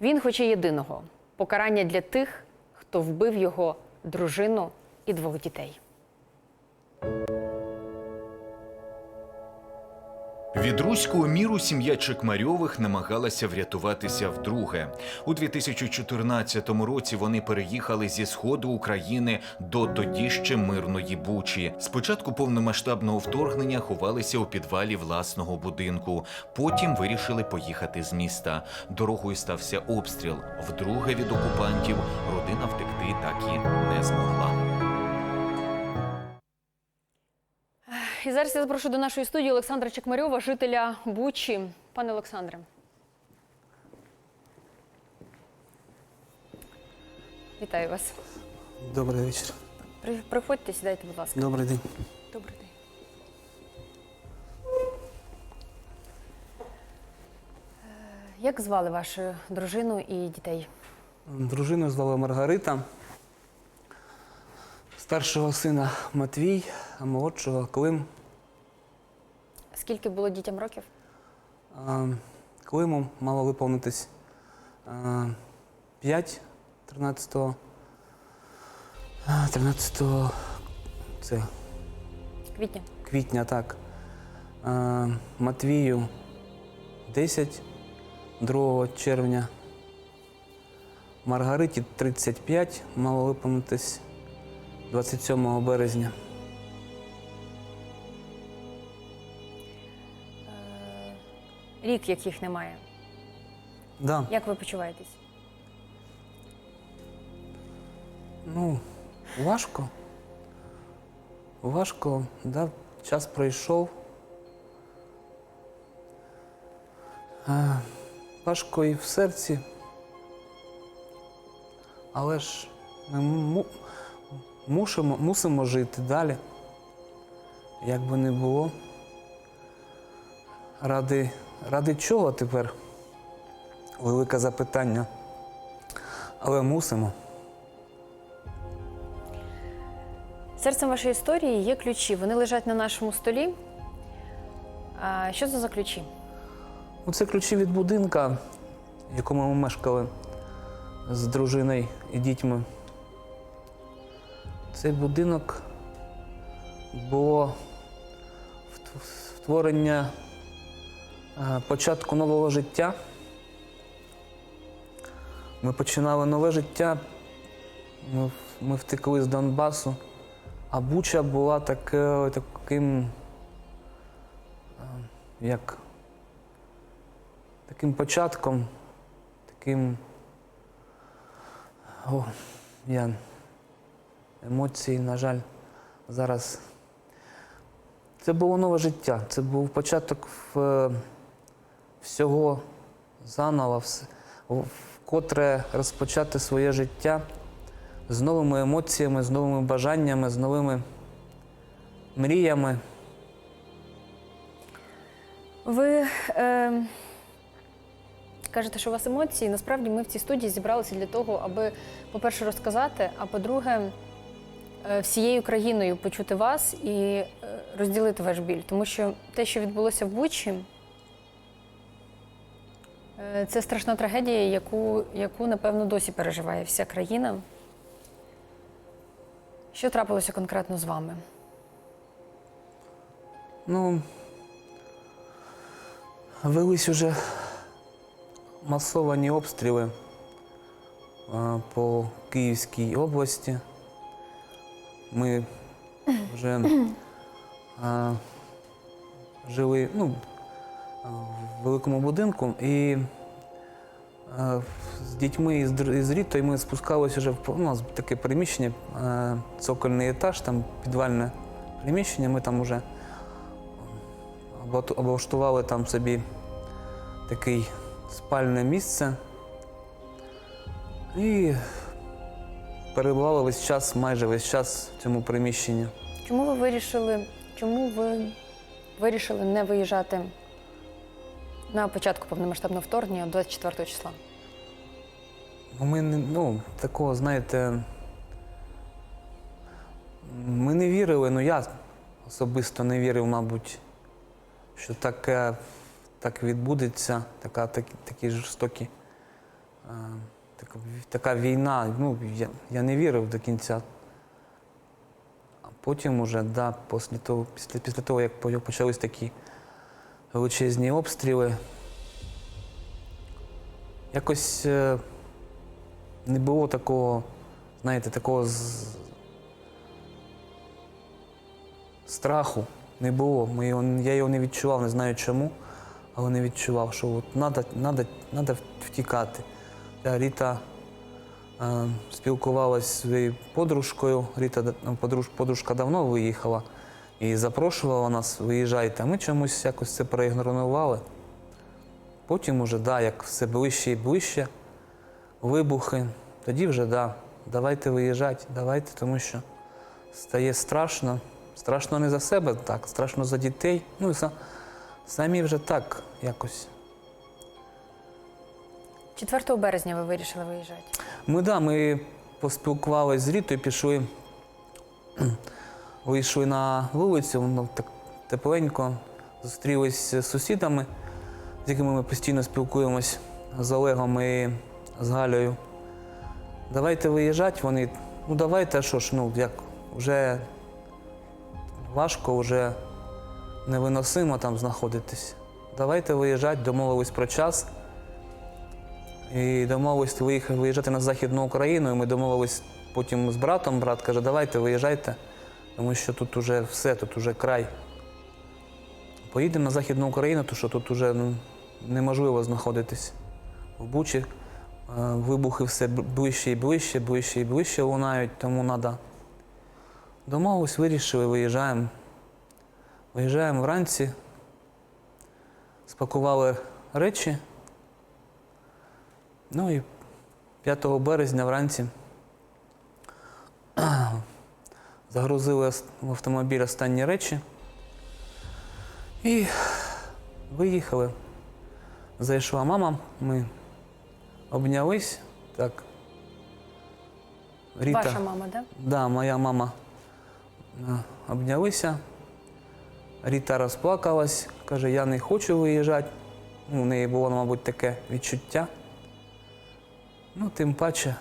Він хоче єдиного покарання для тих, хто вбив його дружину і двох дітей. Від руського міру сім'я Чекмарьових намагалася врятуватися вдруге. У 2014 році вони переїхали зі сходу України до тоді ще мирної Бучі. Спочатку повномасштабного вторгнення ховалися у підвалі власного будинку. Потім вирішили поїхати з міста. Дорогою стався обстріл. Вдруге від окупантів родина втекти так і не змогла. І зараз я запрошую до нашої студії Олександра Чекмарьова, жителя Бучі. Пане Олександре. Вітаю вас. Добрий вечір. При- Приходьте, сідайте, будь ласка. Добрий день. Добрий день. Е, Як звали вашу дружину і дітей? Дружину звали Маргарита. Старшого сина Матвій, а молодшого Клим. Скільки було дітям років? А, Климу мало виповнитись а, 5 13 13 це Квітня. квітня, так. А, Матвію 10 2 червня. Маргариті 35, мало виповнитись 27 березня. Е, Рік, яких немає. Да, Як ви почуваєтесь? ну, важко. Важко, да, час пройшов. А, важко і в серці. Але ж ми му- мусимо, мусимо жити далі. Як би не було. Ради, ради чого тепер? Велике запитання. Але мусимо. Серцем вашої історії є ключі. Вони лежать на нашому столі. А що це за ключі? Ну, Це ключі від будинка, в якому ми мешкали з дружиною і дітьми. Цей будинок було створення е, початку нового життя. Ми починали нове життя. Ми, ми втекли з Донбасу, а Буча була таке, таким, е, як таким початком, таким. О, я емоції, на жаль, зараз. Це було нове життя. Це був початок в, всього заново, вкотре розпочати своє життя з новими емоціями, з новими бажаннями, з новими мріями. Ви е, кажете, що у вас емоції. Насправді ми в цій студії зібралися для того, аби, по-перше, розказати, а по-друге, е, всією країною почути вас і е, розділити ваш біль. Тому що те, що відбулося в Бучі, е, це страшна трагедія, яку, яку, напевно, досі переживає вся країна. Що трапилося конкретно з вами? Ну, велись уже масовані обстріли по Київській області. Ми вже а, жили ну, в великому будинку і а, з дітьми і з, з Рітою ми спускалися вже в ну, у нас таке приміщення, а, цокольний етаж, там підвальне приміщення. Ми там вже облаштували там собі таке спальне місце і перебували весь час, майже весь час в цьому приміщенні. Чому ви вирішили, чому ви вирішили не виїжджати на початку повномасштабного вторгнення 24 числа? Ми не- ну, такого, знаєте, ми не вірили, ну я особисто не вірив, мабуть, що таке так відбудеться, така, такі, такі жорстокі така, така війна. Ну, я, я не вірив до кінця. А потім уже, да, після того, після, після того, як по- почались такі величезні обстріли, якось е, не було такого, знаєте, такого з... страху не було. Ми його, я його не відчував, не знаю чому, але не відчував, що от надо втікати. Та Ріта е, спілкувалась зі своєю подружкою. Ріта подружка давно виїхала і запрошувала нас, виїжджайте. Ми чомусь якось це проігнорували. Потім уже, да, як все ближче і ближче, вибухи, тоді вже да, давайте виїжджати, давайте, тому що стає страшно. Страшно не за себе, так, страшно за дітей. Ну і самі вже так якось. 4 березня ви вирішили виїжджати. Ми да, ми поспілкувалися з Рітою, пішли, вийшли на вулицю, воно так тепленько, зустрілись з сусідами, з якими ми постійно спілкуємось з Олегом і з Галею. Давайте виїжджати, вони, ну давайте, а що ж, ну як, вже важко, вже невиносимо там знаходитись. Давайте виїжджати, домовились про час. І домовились виїжджати на Західну Україну. І ми домовились потім з братом. Брат каже, давайте виїжджайте, тому що тут уже все, тут уже край. Поїдемо на Західну Україну, тому що тут уже ну, неможливо знаходитись. В Бучі е, вибухи все ближче і ближче, ближче і ближче лунають, тому треба. Домовились, вирішили, виїжджаємо. Виїжджаємо вранці, спакували речі. Ну і 5 березня вранці загрузили в автомобіль останні речі і виїхали. Зайшла мама, ми обнялись. Так. Ріта, Ваша мама, так? Да? Да, моя мама е, обнялися. Ріта розплакалась, каже, я не хочу виїжджати. Ну, у неї було, мабуть, таке відчуття. Ну, тим паче,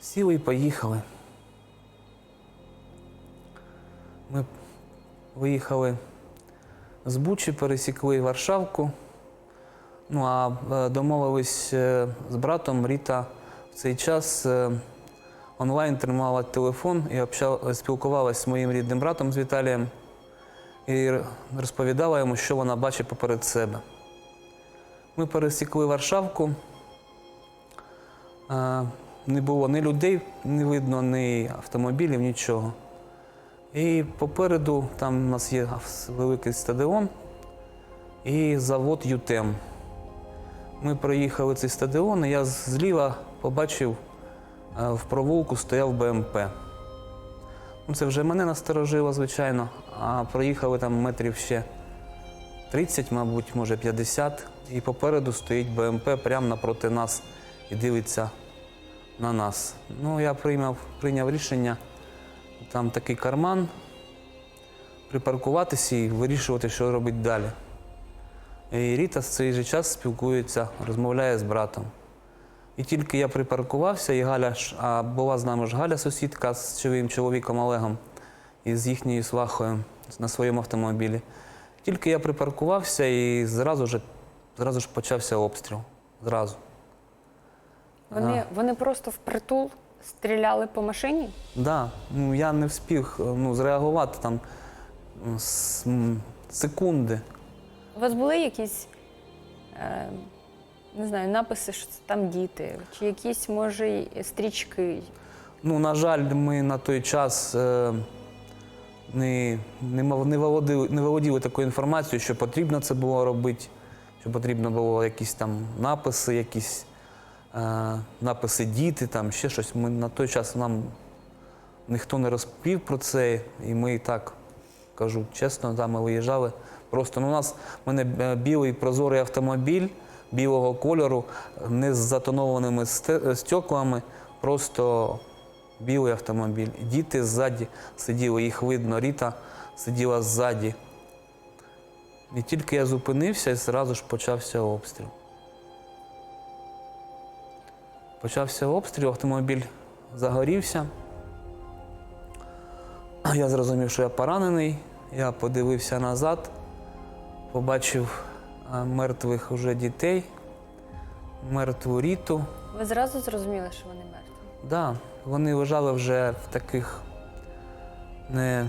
сіли і поїхали. Ми виїхали з Бучі, пересікли Варшавку. Ну а е, домовились е, з братом Ріта в цей час е, онлайн тримала телефон і спілкувалася з моїм рідним братом з Віталієм і розповідала йому, що вона бачить поперед себе. Ми пересікли Варшавку. Не було ні людей, не видно, ні автомобілів, нічого. І попереду там у нас є великий стадіон і завод ЮТЕМ. Ми проїхали цей стадіон, і я зліва побачив е, в провулку стояв БМП. Ну, це вже мене насторожило, звичайно, а проїхали там метрів ще 30, мабуть, може 50, і попереду стоїть БМП прямо напроти нас і дивиться на нас. Ну, я прийняв, прийняв рішення, там такий карман, припаркуватися і вирішувати, що робити далі. І Ріта в цей же час спілкується, розмовляє з братом. І тільки я припаркувався, і Галя, а була з нами ж Галя, сусідка з чоловіком чоловіком Олегом і з їхньою свахою на своєму автомобілі. Тільки я припаркувався і зразу ж, зразу ж почався обстріл. Зразу. Вони, вони просто впритул стріляли по машині. Да, ну я не встиг ну, зреагувати там м, секунди. У вас були якісь, е, не знаю, написи, що це там діти, чи якісь, може, стрічки. Ну, на жаль, ми на той час е, не, не, не, володіли, не володіли такою інформацією, що потрібно це було робити, що потрібно було якісь там написи, якісь е, написи діти, там ще щось. Ми на той час нам ніхто не розповів про це, і ми і так кажу чесно, да, ми виїжджали. Просто ну, у нас в мене е, білий прозорий автомобіль білого кольору, не з затонованими стеклами, просто білий автомобіль. Діти ззаді сиділи, їх видно, Ріта сиділа ззаді. І тільки я зупинився, і зразу ж почався обстріл. Почався обстріл, автомобіль загорівся. Я зрозумів, що я поранений. Я подивився назад, побачив мертвих уже дітей, мертву ріту. Ви зразу зрозуміли, що вони мертві? Да, вони лежали вже в таких не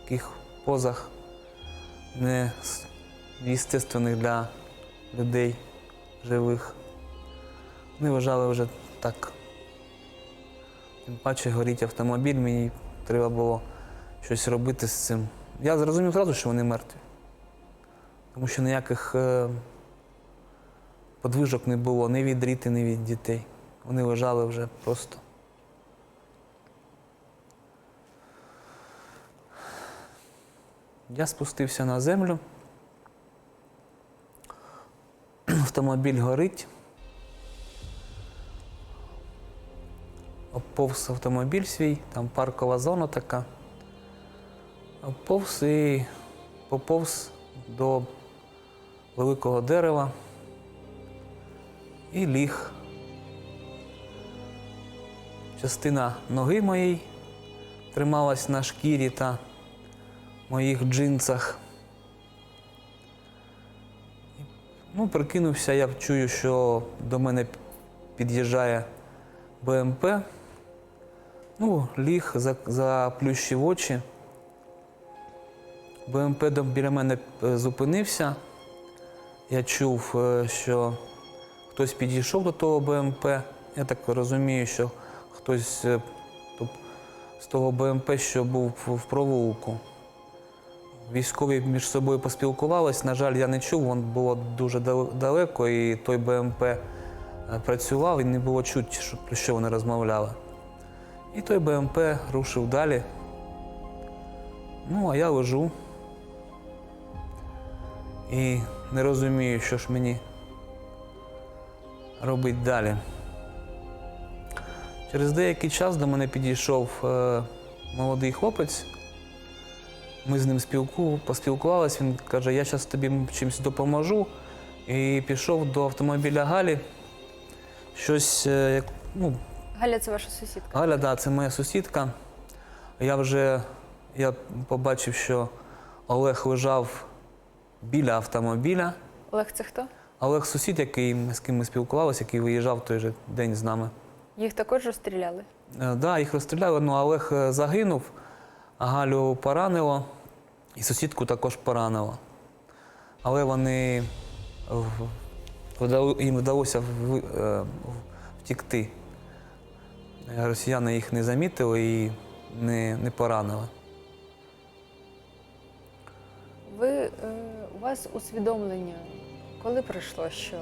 таких позах, не естественних для людей живих. Вони лежали вже так. Тим паче горіть автомобіль, мені треба було щось робити з цим. Я зрозумів одразу, що вони мертві. Тому що ніяких е, подвижок не було ні від ріти, ні від дітей. Вони лежали вже просто. Я спустився на землю. Автомобіль горить. Оповз автомобіль свій, там паркова зона така. Оповз і поповз до великого дерева і ліг. Частина ноги моєї трималась на шкірі та моїх джинсах. Ну, прикинувся, я чую, що до мене під'їжджає БМП. Ну, ліг, за- заплющив очі. БМП біля мене е, зупинився. Я чув, е, що хтось підійшов до того БМП. Я так розумію, що хтось е, з того БМП, що був в- провулку. Військові між собою поспілкувались. На жаль, я не чув, воно було дуже далеко, і той БМП працював, і не було чути, про що вони розмовляли. І той БМП рушив далі. Ну, а я лежу і не розумію, що ж мені робити далі. Через деякий час до мене підійшов е, молодий хлопець. Ми з ним спілку, поспілкувалися. Він каже, я зараз тобі чимось допоможу. І пішов до автомобіля Галі. Щось, е, ну, Галя, це ваша сусідка. Галя, да, це моя сусідка. Я вже я побачив, що Олег лежав біля автомобіля. Олег, це хто? Олег сусід, який, з ким ми спілкувалися, який виїжджав той же день з нами. Їх також розстріляли. Е, Да, їх розстріляли, ну Олег е, загинув, а Галю поранило, і сусідку також поранило. Але вони їм вдалося е, втікти. Росіяни їх не замітили і не, не поранили. Ви е, у вас усвідомлення, коли прийшло, що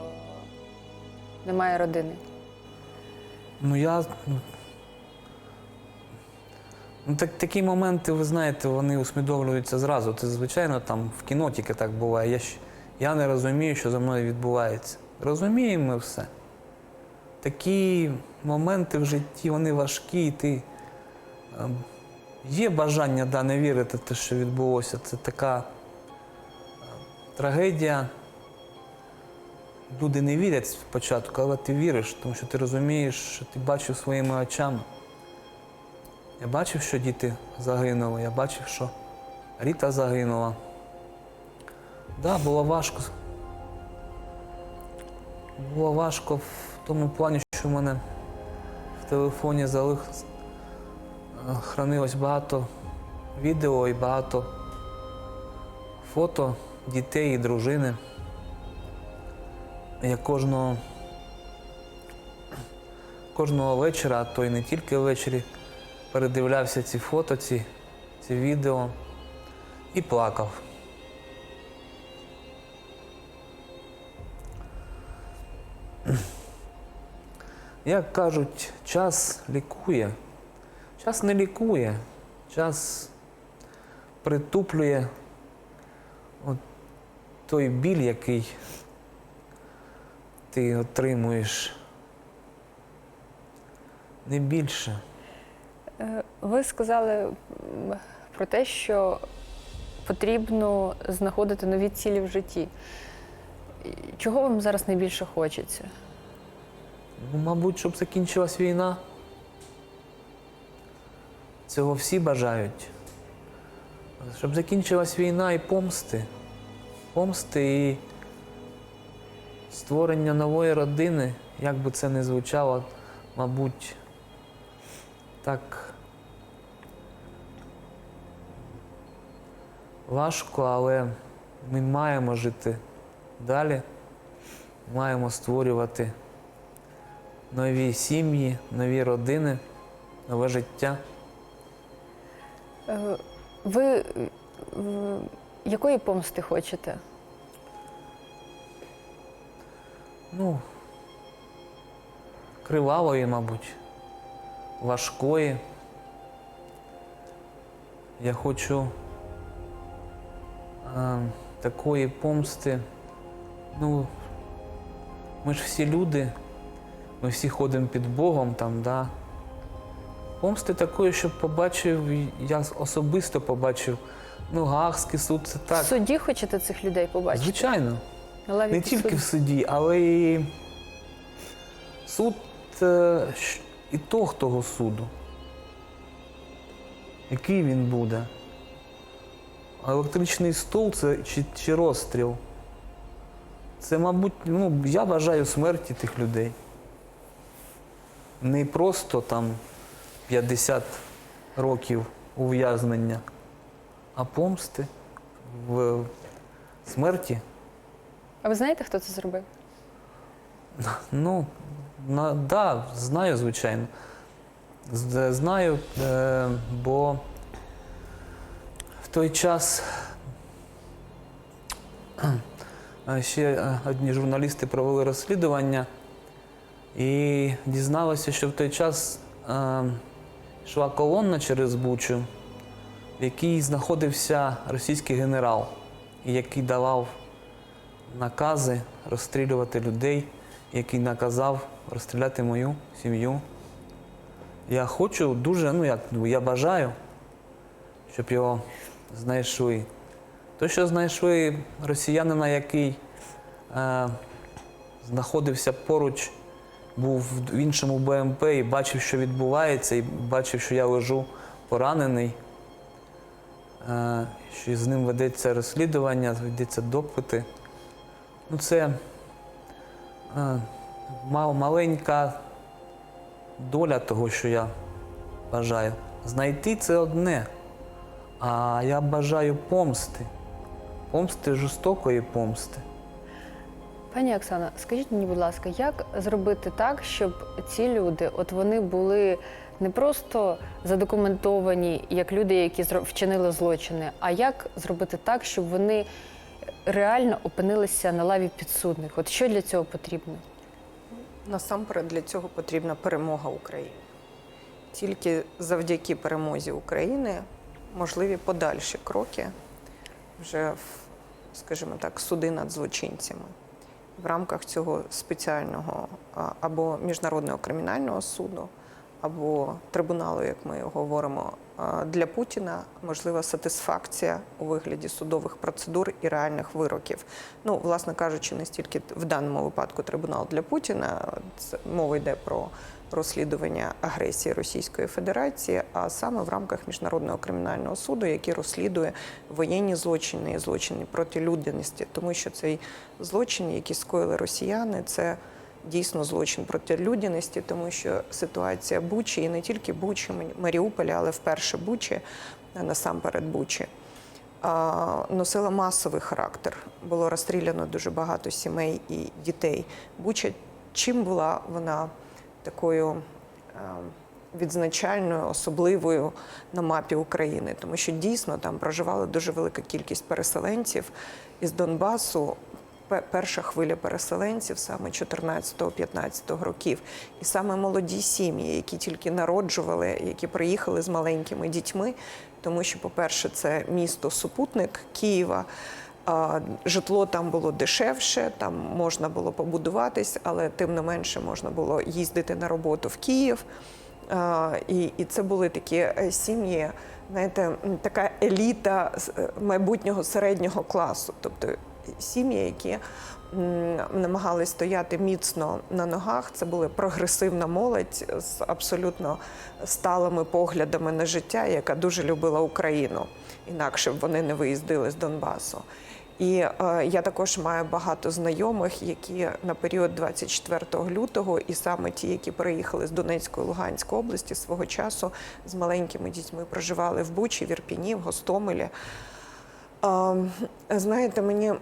немає родини? Ну я. ну, Ну, так, такі моменти, ви знаєте, вони усвідомлюються зразу. Це, звичайно, там в кіно тільки так буває. Я, ж- я не розумію, що за мною відбувається. Розуміємо ми все. Такі моменти в житті, вони важкі, і ти. ем, Є бажання да, не вірити в те, що відбулося. Це така ем, трагедія. Люди не вірять спочатку, але ти віриш, тому що ти розумієш, що ти бачив своїми очами. Я бачив, що діти загинули, я бачив, що Ріта загинула. Так, да, було важко. Було важко в тому плані, що в мене телефоні залих... хранилось багато відео і багато фото дітей і дружини. Я кожного, кожного вечора, а то й не тільки ввечері, передивлявся ці фото, ці, ці відео і плакав. Як кажуть, час лікує. Час не лікує, час притуплює от той біль, який ти отримуєш. Не більше. Е, Ви сказали про те, що потрібно знаходити нові цілі в житті. Чого вам зараз найбільше хочеться? Ну, мабуть, щоб закінчилась війна. Цього всі бажають. Щоб закінчилась війна і помсти. Помсти і створення нової родини, як би це не звучало, мабуть, так важко, але ми маємо жити далі, маємо створювати нові сім'ї, нові родини, нове життя. Е, Ви е, якої помсти хочете? Ну, кривавої, мабуть, важкої. Я хочу е, такої помсти. Ну, ми ж всі люди, ми всі ходимо під Богом там, да. Помсти такої, щоб побачив, я особисто побачив, ну, Гаагський суд це так. В суді хочете цих людей побачити? Звичайно. Лаві Не тільки в суді, але і суд е, щ- того суду. Який він буде? Електричний стул це чи, чи розстріл? Це, мабуть, ну, я бажаю смерті тих людей. Не просто там 50 років ув'язнення, а помсти в смерті. А ви знаєте, хто це зробив? Ну, на, да, знаю, звичайно. З- Знаю, е, бо в той час е, ще е, одні журналісти провели розслідування і дізналися, що в той час е, йшла колонна через Бучу, в якій знаходився російський генерал, який давав накази розстрілювати людей, який наказав розстріляти мою сім'ю. Я хочу дуже, ну як ну, я бажаю, щоб його знайшли. То, що знайшли росіянина, який е, знаходився поруч, був в іншому БМП і бачив, що відбувається, і бачив, що я лежу поранений, е, що з ним ведеться розслідування, ведеться допити. Ну, це е, маленька доля того, що я бажаю. Знайти це одне. А я бажаю помсти. Помсти жорстокої помсти. Пані Оксана, скажіть мені, будь ласка, як зробити так, щоб ці люди, от вони були не просто задокументовані як люди, які вчинили злочини, а як зробити так, щоб вони реально опинилися на лаві підсудних? От що для цього потрібно? Насамперед для цього потрібна перемога України. Тільки завдяки перемозі України можливі подальші кроки вже в, скажімо так, суди над злочинцями. В рамках цього спеціального або міжнародного кримінального суду, або трибуналу, як ми говоримо, для Путіна можлива сатисфакція у вигляді судових процедур і реальних вироків. Ну, власне кажучи, не стільки в даному випадку трибунал для Путіна, це мова йде про розслідування агресії Російської Федерації, а саме в рамках міжнародного кримінального суду, який розслідує воєнні злочини і злочини проти людяності, тому що цей злочин, який скоїли росіяни, це дійсно злочин проти людяності, тому що ситуація Бучі і не тільки Бучі, Маріуполя, але вперше Бучі, насамперед Бучі носила масовий характер. Було розстріляно дуже багато сімей і дітей. Буча чим була вона такою е, відзначальною, особливою на мапі України, тому що дійсно там проживала дуже велика кількість переселенців із Донбасу. Перша хвиля переселенців саме 14-15 років, і саме молоді сім'ї, які тільки народжували, які приїхали з маленькими дітьми, тому що, по-перше, це місто супутник Києва. Житло там було дешевше, там можна було побудуватись, але тим не менше можна було їздити на роботу в Київ. І, і це були такі е, сім'ї, знаєте, така еліта е, майбутнього середнього класу, тобто сім'ї, які намагались стояти міцно на ногах. Це була прогресивна молодь з абсолютно сталими поглядами на життя, яка дуже любила Україну. Інакше б вони не виїздили з Донбасу. І е, я також маю багато знайомих, які на період 24 лютого, і саме ті, які приїхали з Донецької Луганської області свого часу з маленькими дітьми проживали в Бучі, в Ірпіні, в Гостомелі. Е, знаєте, мені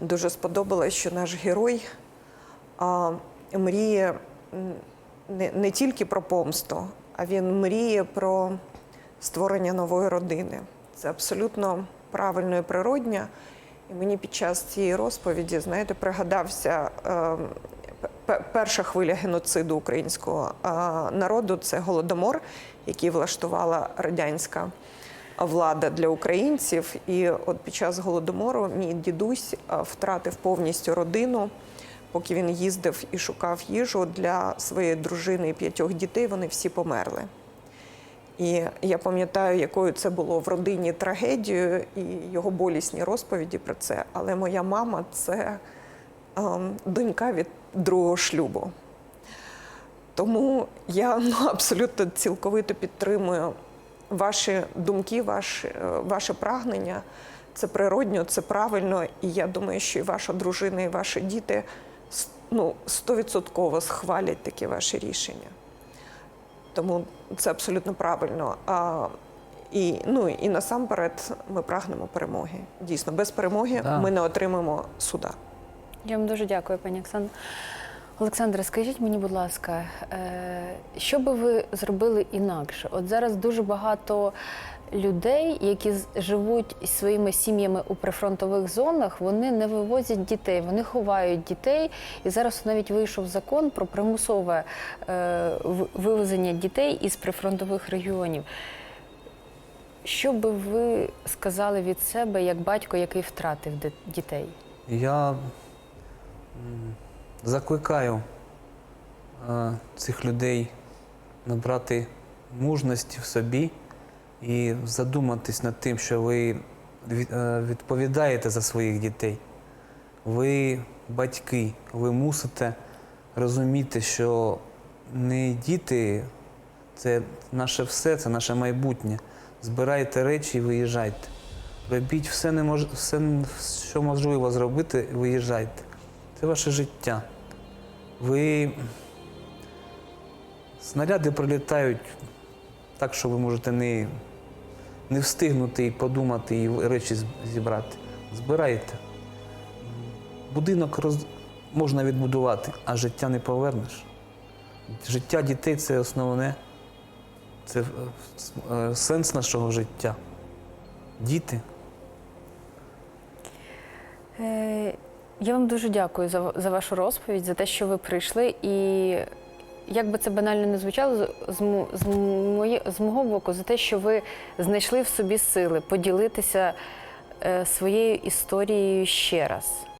дуже сподобалось, що наш герой а, мріє не, не тільки про помсту, а він мріє про створення нової родини. Це абсолютно правильно і природня. І мені під час цієї розповіді, знаєте, пригадався е, перша хвиля геноциду українського е, народу це голодомор, який влаштувала радянська влада для українців. І от під час голодомору мій дідусь е, втратив повністю родину. Поки він їздив і шукав їжу для своєї дружини і п'ятьох дітей, вони всі померли. І я пам'ятаю, якою це було в родині трагедією і його болісні розповіді про це. Але моя мама це ем, донька від другого шлюбу. Тому я ну, абсолютно цілковито підтримую ваші думки, ваші, е, ваше прагнення. Це природньо, це правильно. І я думаю, що і ваша дружина, і ваші діти ну, стовідсотково схвалять такі ваші рішення. Тому це абсолютно правильно. А, і, ну, і насамперед ми прагнемо перемоги. Дійсно, без перемоги Да. ми не отримаємо суда. Я вам дуже дякую, пані Оксана. Олександре, скажіть мені, будь ласка, е, що би ви зробили інакше? От зараз дуже багато людей, які живуть своїми сім'ями у прифронтових зонах, вони не вивозять дітей, вони ховають дітей. І зараз навіть вийшов закон про примусове е, вивезення дітей із прифронтових регіонів. Що би ви сказали від себе як батько, який втратив дітей? Я закликаю е, цих людей набрати мужності в собі і задуматись над тим, що ви е, відповідаєте за своїх дітей. Ви батьки, ви мусите розуміти, що не діти це наше все, це наше майбутнє. Збирайте речі і виїжджайте. Робіть все, немож... все, що можливо зробити, виїжджайте. Це ваше життя. Ви снаряди прилітають так, що ви можете не, не встигнути і подумати, і речі зібрати. Збирайте. Будинок роз... можна відбудувати, а життя не повернеш. Життя дітей це основне, це е, е, сенс нашого життя. Діти. Е, Я вам дуже дякую за, за вашу розповідь, за те, що ви прийшли. І як би це банально не звучало, з, з, мої, з мого боку, за те, що ви знайшли в собі сили поділитися е, своєю історією ще раз.